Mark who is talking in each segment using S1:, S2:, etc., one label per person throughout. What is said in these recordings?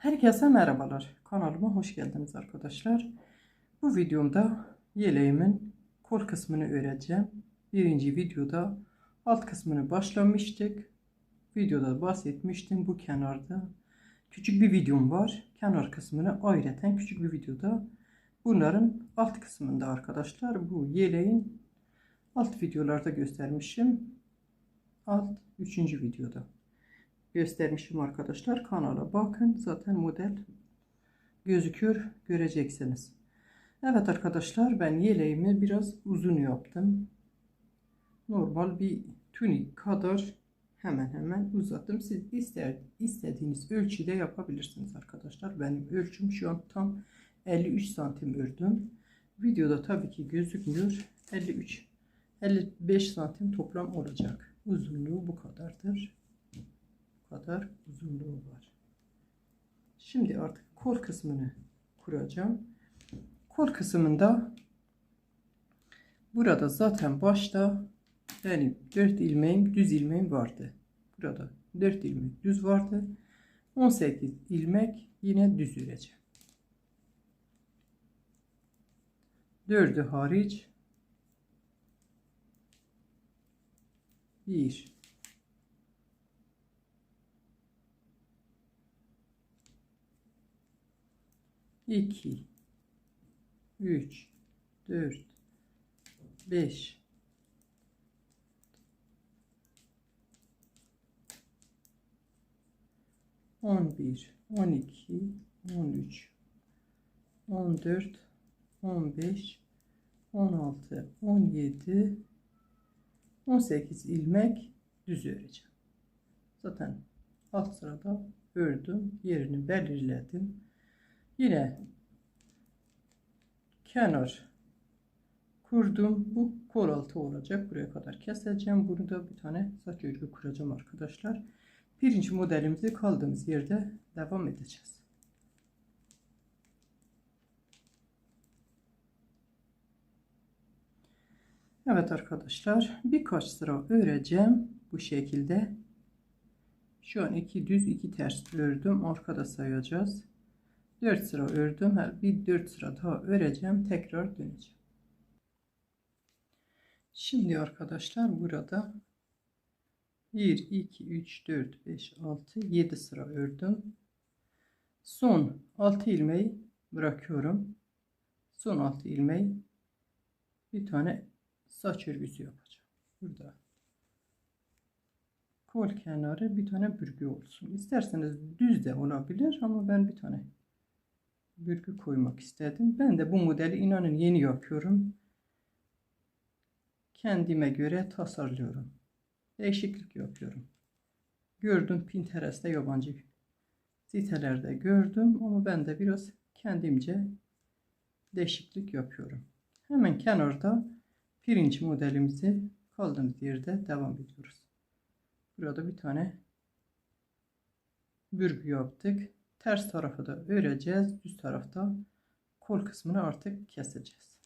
S1: Herkese merhabalar. Kanalıma hoş geldiniz arkadaşlar. Bu videomda yeleğimin kol kısmını öreceğim. Birinci videoda alt kısmını başlamıştık. Videoda bahsetmiştim bu kenarda. Küçük bir videom var. Kenar kısmını ayrıten küçük bir videoda. Bunların alt kısmında arkadaşlar bu yeleğin alt videolarda göstermişim. Alt üçüncü videoda göstermişim arkadaşlar. Kanala bakın. Zaten model gözüküyor. Göreceksiniz. Evet arkadaşlar ben yeleğimi biraz uzun yaptım. Normal bir tunik kadar hemen hemen uzattım. Siz ister, istediğiniz ölçüde yapabilirsiniz arkadaşlar. Benim ölçüm şu an tam 53 santim ördüm. Videoda tabii ki gözükmüyor. 53 55 santim toplam olacak. Uzunluğu bu kadardır kadar uzunluğu var. Şimdi artık kol kısmını kuracağım. Kol kısmında burada zaten başta benim 4 ilmeğim düz ilmeğim vardı. Burada 4 ilmek düz vardı. 18 ilmek yine düz öreceğim. 4'ü hariç 1 2 3 4 5 11 12 13 14 15 16 17 18 ilmek düz öreceğim. Zaten alt sırada ördüm. Yerini belirledim. Yine kenar kurdum. Bu kol altı olacak. Buraya kadar keseceğim. Bunu bir tane saç örgü kuracağım arkadaşlar. Birinci modelimizi kaldığımız yerde devam edeceğiz. Evet arkadaşlar birkaç sıra öreceğim bu şekilde. Şu an iki düz iki ters ördüm. Arkada sayacağız. 4 sıra ördüm. Bir 4 sıra daha öreceğim. Tekrar döneceğim. Şimdi arkadaşlar burada 1, 2, 3, 4, 5, 6, 7 sıra ördüm. Son 6 ilmeği bırakıyorum. Son 6 ilmeği bir tane saç örgüsü yapacağım. Burada kol kenarı bir tane bürgü olsun. İsterseniz düz de olabilir ama ben bir tane bürgü koymak istedim. Ben de bu modeli inanın yeni yapıyorum. Kendime göre tasarlıyorum. Değişiklik yapıyorum. Gördüm Pinterest'te yabancı sitelerde gördüm ama ben de biraz kendimce değişiklik yapıyorum. Hemen kenarda pirinç modelimizi kaldığımız yerde devam ediyoruz. Burada bir tane bürgü yaptık. Ters tarafı da öreceğiz. Düz tarafta kol kısmını artık keseceğiz.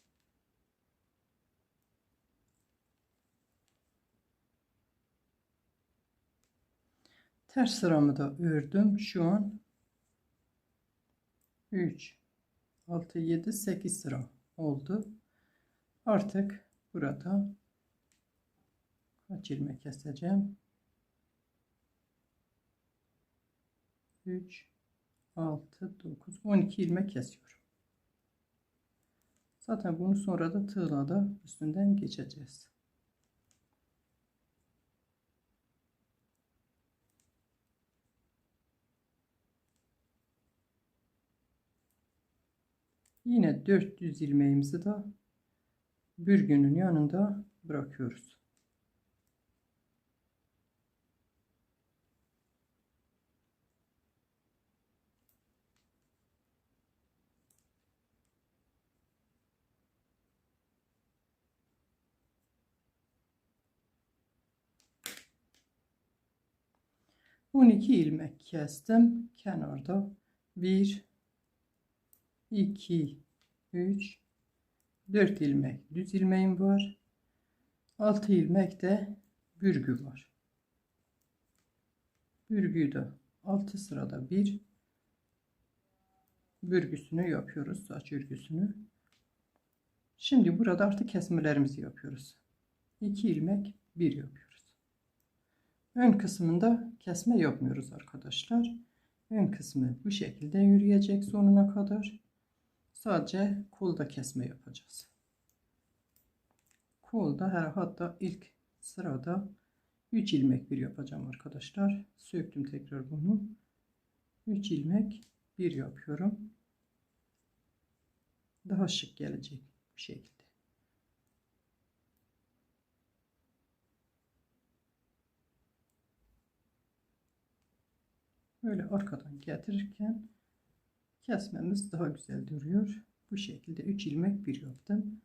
S1: Ters sıramı da ördüm. Şu an 3 6 7 8 sıra oldu. Artık burada kaç ilmek keseceğim? 3 6, 9, 12 ilmek kesiyorum. Zaten bunu sonra da tığla da üstünden geçeceğiz. Yine 400 ilmeğimizi de bürgünün yanında bırakıyoruz. 12 ilmek kestim kenarda 1 2 3 4 ilmek düz ilmeğim var 6 ilmek de bürgü var bürgüyü de 6 sırada 1 bürgüsünü yapıyoruz. Saç örgüsünü. Şimdi burada artık kesmelerimizi yapıyoruz. 2 ilmek 1 yapıyoruz. Ön kısmında kesme yapmıyoruz arkadaşlar. Ön kısmı bu şekilde yürüyecek sonuna kadar. Sadece kolda kesme yapacağız. Kolda her hatta ilk sırada 3 ilmek bir yapacağım arkadaşlar. Söktüm tekrar bunu. 3 ilmek bir yapıyorum. Daha şık gelecek bu şekilde. Böyle arkadan getirirken kesmemiz daha güzel duruyor. Bu şekilde 3 ilmek bir yaptım.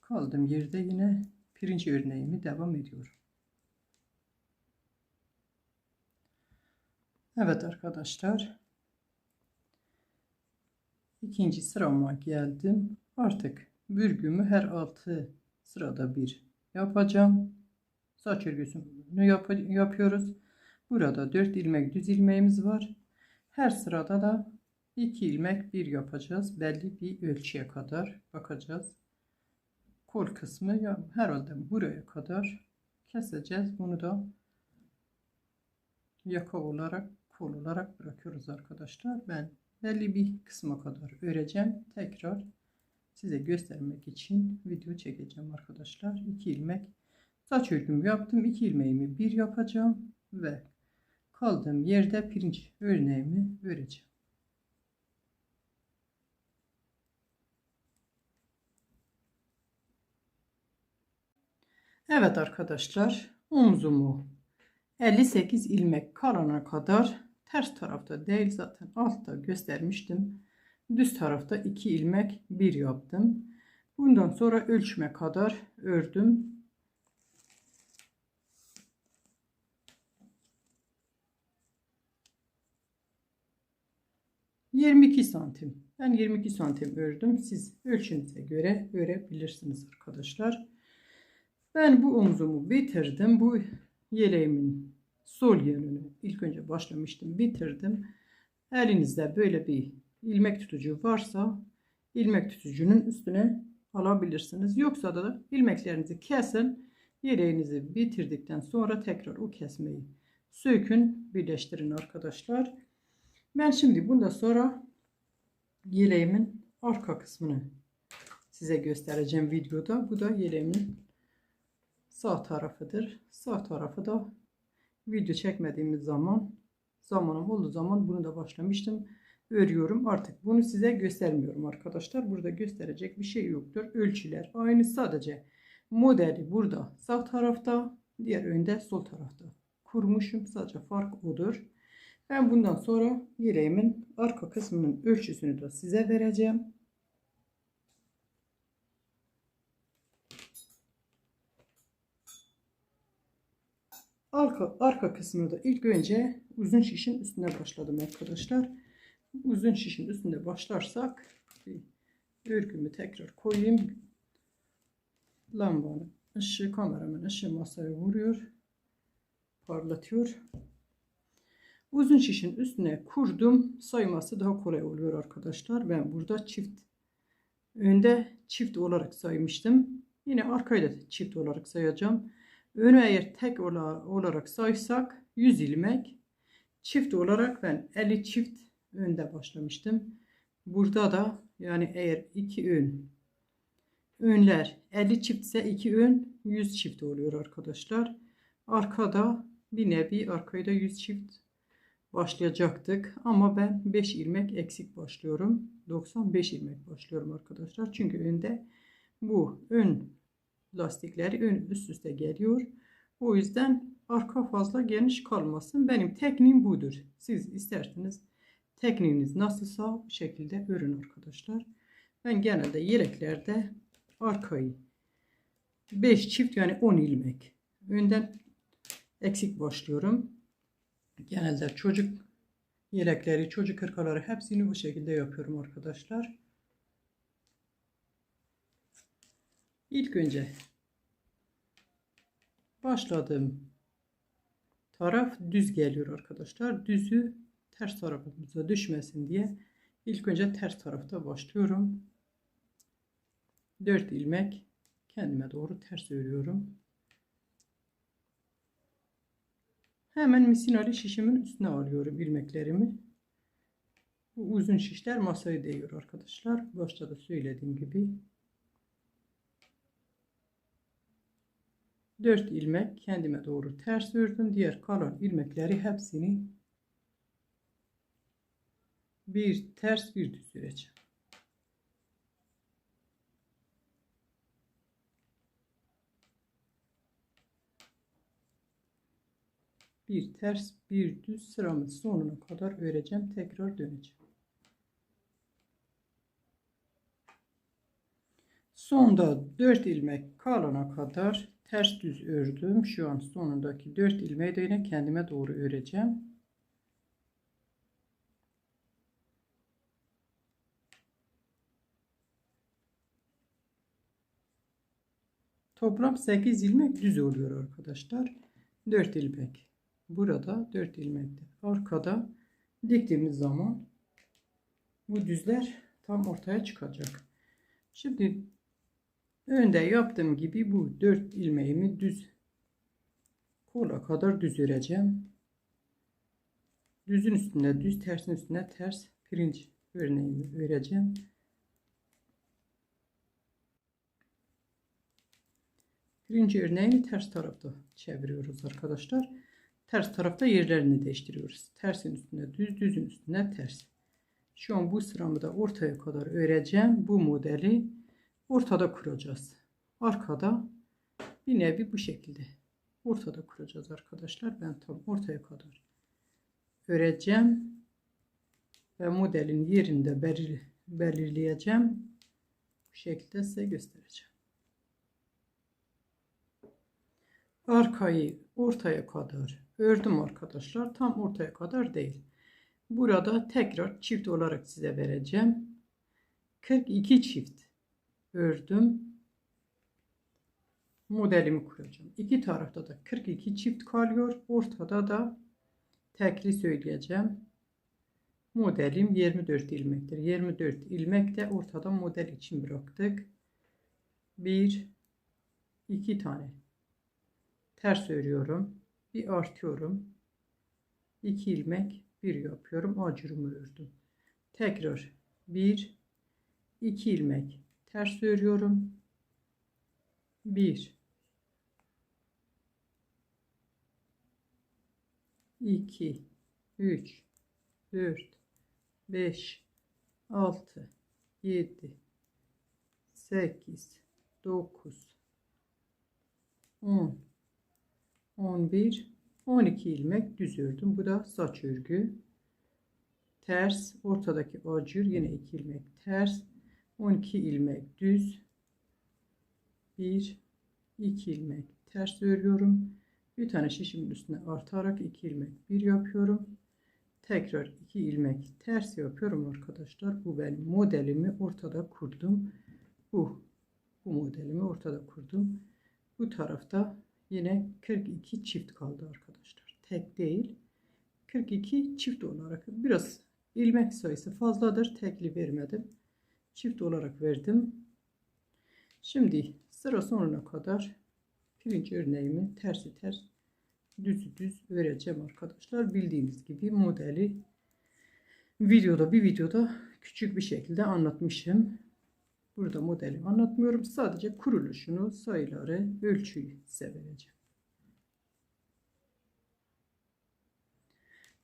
S1: Kaldım yerde yine pirinç örneğimi devam ediyorum. Evet arkadaşlar. ikinci sırama geldim. Artık bürgümü her altı sırada bir yapacağım. Saç örgüsünü yap yapıyoruz. Burada 4 ilmek düz ilmeğimiz var. Her sırada da 2 ilmek bir yapacağız. Belli bir ölçüye kadar bakacağız. Kol kısmı herhalde buraya kadar keseceğiz. Bunu da yaka olarak kol olarak bırakıyoruz arkadaşlar. Ben belli bir kısma kadar öreceğim. Tekrar size göstermek için video çekeceğim arkadaşlar. 2 ilmek saç örgümü yaptım. 2 ilmeğimi bir yapacağım ve kaldığım yerde pirinç örneğimi öreceğim. Evet arkadaşlar omzumu 58 ilmek kalana kadar ters tarafta değil zaten altta göstermiştim. Düz tarafta 2 ilmek bir yaptım. Bundan sonra ölçme kadar ördüm. ...22 santim. Ben 22 santim ördüm. Siz ölçünüze göre örebilirsiniz arkadaşlar. Ben bu omzumu bitirdim. Bu yeleğimin sol yönünü ilk önce başlamıştım bitirdim. Elinizde böyle bir ilmek tutucu varsa ilmek tutucunun üstüne alabilirsiniz. Yoksa da ilmeklerinizi kesin. Yeleğinizi bitirdikten sonra tekrar o kesmeyi sökün birleştirin arkadaşlar. Ben şimdi bundan sonra yeleğimin arka kısmını size göstereceğim videoda. Bu da yeleğimin sağ tarafıdır. Sağ tarafı da video çekmediğimiz zaman zamanım olduğu zaman bunu da başlamıştım. Örüyorum. Artık bunu size göstermiyorum arkadaşlar. Burada gösterecek bir şey yoktur. Ölçüler aynı sadece modeli burada sağ tarafta diğer önde sol tarafta kurmuşum. Sadece fark odur. Ben bundan sonra yüreğimin arka kısmının ölçüsünü de size vereceğim. Arka, arka kısmını da ilk önce uzun şişin üstüne başladım arkadaşlar. Uzun şişin üstünde başlarsak örgümü tekrar koyayım. Lambanın ışığı kameramın ışığı masaya vuruyor. Parlatıyor. Uzun şişin üstüne kurdum. Sayması daha kolay oluyor arkadaşlar. Ben burada çift önde çift olarak saymıştım. Yine arkayı da çift olarak sayacağım. Önü eğer tek olarak saysak 100 ilmek. Çift olarak ben 50 çift önde başlamıştım. Burada da yani eğer iki ön önler 50 çift ise iki ön 100 çift oluyor arkadaşlar. Arkada bir nevi arkayı da 100 çift başlayacaktık. Ama ben 5 ilmek eksik başlıyorum. 95 ilmek başlıyorum arkadaşlar. Çünkü önde bu ön lastikleri ön üst üste geliyor. O yüzden arka fazla geniş kalmasın. Benim tekniğim budur. Siz isterseniz tekniğiniz nasılsa bu şekilde örün arkadaşlar. Ben genelde yeleklerde arkayı 5 çift yani 10 ilmek önden eksik başlıyorum. Genelde çocuk yelekleri, çocuk hırkaları hepsini bu şekilde yapıyorum arkadaşlar. İlk önce başladığım taraf düz geliyor arkadaşlar. Düzü ters tarafımıza düşmesin diye İlk önce ters tarafta başlıyorum. 4 ilmek kendime doğru ters örüyorum. Hemen misinali şişimin üstüne alıyorum ilmeklerimi. Bu uzun şişler masaya değiyor arkadaşlar. Başta da söylediğim gibi. 4 ilmek kendime doğru ters ördüm. Diğer kalan ilmekleri hepsini bir ters bir düz öreceğim. Bir ters bir düz sıramın sonuna kadar öreceğim. Tekrar döneceğim. Sonda 4 ilmek kalana kadar ters düz ördüm. Şu an sonundaki 4 ilmeği de yine kendime doğru öreceğim. Toplam 8 ilmek düz oluyor arkadaşlar. 4 ilmek burada 4 ilmekte arkada diktiğimiz zaman bu düzler tam ortaya çıkacak. Şimdi önde yaptığım gibi bu 4 ilmeğimi düz kola kadar düz öreceğim. Düzün üstünde düz, tersin üstüne ters pirinç örneğimi öreceğim. Birinci örneği ters tarafta çeviriyoruz arkadaşlar. Ters tarafta yerlerini değiştiriyoruz. Tersin üstüne düz, düzün üstüne ters. Şu an bu sıramı da ortaya kadar öreceğim. Bu modeli ortada kuracağız. Arkada bir nevi bu şekilde ortada kuracağız arkadaşlar. Ben tam ortaya kadar öreceğim. Ve modelin yerinde belir belirleyeceğim. Bu şekilde size göstereceğim. Arkayı ortaya kadar ördüm arkadaşlar. Tam ortaya kadar değil. Burada tekrar çift olarak size vereceğim. 42 çift ördüm. Modelimi kuracağım. İki tarafta da 42 çift kalıyor. Ortada da tekli söyleyeceğim. Modelim 24 ilmektir. 24 ilmek de ortada model için bıraktık. 1 2 tane ters örüyorum bir artıyorum. 2 ilmek bir yapıyorum. Acırımı ördüm. Tekrar 1 2 ilmek ters örüyorum. 1 2 3 4 5 6 7 8 9 10 11 12 ilmek düz ördüm. Bu da saç örgü. Ters ortadaki acır yine 2 ilmek ters 12 ilmek düz 1 2 ilmek ters örüyorum. Bir tane şişimin üstüne artarak 2 ilmek bir yapıyorum. Tekrar 2 ilmek ters yapıyorum arkadaşlar. Bu benim modelimi ortada kurdum. Bu bu modelimi ortada kurdum. Bu tarafta Yine 42 çift kaldı arkadaşlar. Tek değil. 42 çift olarak biraz ilmek sayısı fazladır. Tekli vermedim. Çift olarak verdim. Şimdi sıra sonuna kadar pirinç örneğimi tersi ters düz düz öreceğim arkadaşlar. Bildiğiniz gibi modeli videoda bir videoda küçük bir şekilde anlatmışım. Burada modeli anlatmıyorum. Sadece kuruluşunu, sayıları, ölçüyü size vereceğim.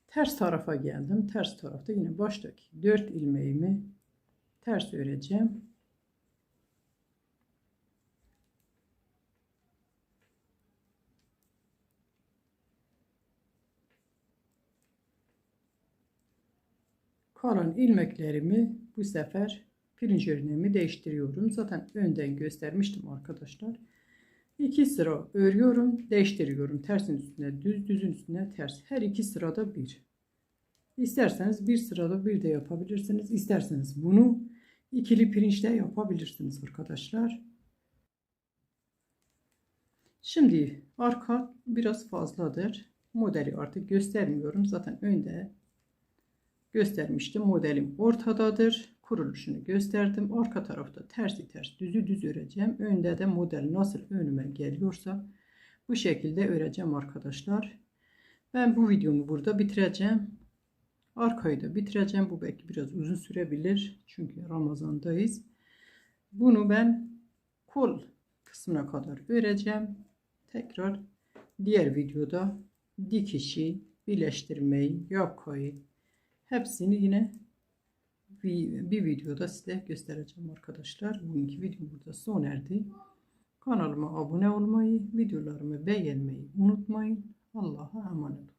S1: Ters tarafa geldim. Ters tarafta yine baştaki 4 ilmeğimi ters öreceğim. Kalan ilmeklerimi bu sefer pirinç örneğimi değiştiriyorum. Zaten önden göstermiştim arkadaşlar. 2 sıra örüyorum, değiştiriyorum. Tersin üstüne düz, düzün üstüne ters. Her iki sırada bir. İsterseniz bir sırada bir de yapabilirsiniz. İsterseniz bunu ikili pirinçte yapabilirsiniz arkadaşlar. Şimdi arka biraz fazladır. Modeli artık göstermiyorum. Zaten önde göstermiştim. Modelim ortadadır. Kuruluşunu gösterdim. Arka tarafta tersi ters düzü düz öreceğim. Önde de model nasıl önüme geliyorsa bu şekilde öreceğim arkadaşlar. Ben bu videomu burada bitireceğim. Arkayı da bitireceğim. Bu belki biraz uzun sürebilir. Çünkü Ramazan'dayız. Bunu ben kol kısmına kadar öreceğim. Tekrar diğer videoda dikişi, birleştirmeyi, yakayı hepsini yine bir, bir videoda size göstereceğim arkadaşlar. Bugünkü videom burada sona erdi. Kanalıma abone olmayı, videolarımı beğenmeyi unutmayın. Allah'a emanet olun.